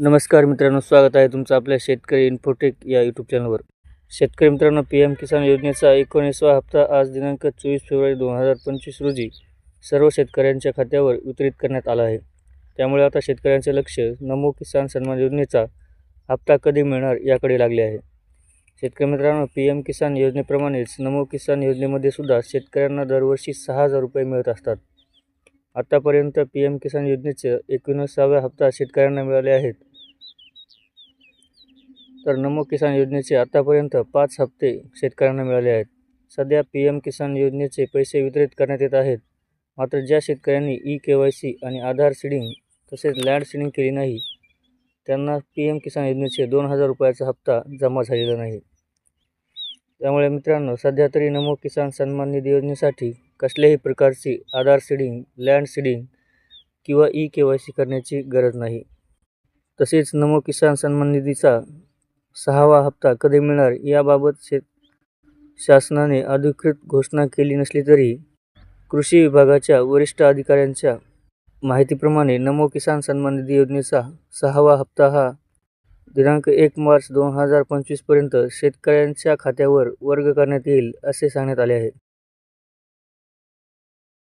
नमस्कार मित्रांनो स्वागत आहे तुमचं आपल्या शेतकरी इन्फोटेक या यूट्यूब चॅनलवर शेतकरी मित्रांनो पी एम किसान योजनेचा एकोणीसवा हप्ता आज दिनांक चोवीस फेब्रुवारी दोन हजार पंचवीस रोजी सर्व शेतकऱ्यांच्या खात्यावर वितरित करण्यात आला आहे. त्यामुळे आता शेतकऱ्यांचे लक्ष नमो किसान सन्मान योजनेचा हप्ता कधी मिळणार याकडे लागले आहे. शेतकरी मित्रांनो पी एम किसान योजनेप्रमाणेच नमो किसान योजनेमध्ये सुद्धा शेतकऱ्यांना दरवर्षी सहा हजार रुपये मिळत असतात. आत्तापर्यंत पी एम किसान योजनेचे एकोणीसाव्या हप्ता शेतकऱ्यांना मिळाले आहेत. तर नमो किसान योजनेचे आतापर्यंत पाच हप्ते शेतकऱ्यांना मिळाले आहेत. सध्या पी एम किसान योजनेचे पैसे वितरित करण्यात येत आहेत. मात्र ज्या शेतकऱ्यांनी ई के वाय सी आणि आधार सीडिंग तसेच लँड सीडिंग केली नाही त्यांना पी एम किसान योजनेचे दोन हजार रुपयाचा हप्ता जमा झालेला नाही. त्यामुळे मित्रांनो सध्या तरी नमो किसान सन्मान निधी योजनेसाठी कसल्याही प्रकारची आधार सीडिंग लँड सीडिंग किंवा ई के वाय सी करण्याची गरज नाही. तसेच नमो किसान सन्मान निधीचा सहावा हप्ता कधी मिळणार याबाबत शेत शासनाने अधिकृत घोषणा केली नसली तरी कृषी विभागाच्या वरिष्ठ अधिकाऱ्यांच्या माहितीप्रमाणे नमो किसान सन्मान निधी योजनेचा सहावा हप्ता हा दिनांक एक मार्च दोन हजार पंचवीसपर्यंत शेतकऱ्यांच्या खात्यावर वर्ग करण्यात येईल असे सांगण्यात आले आहे.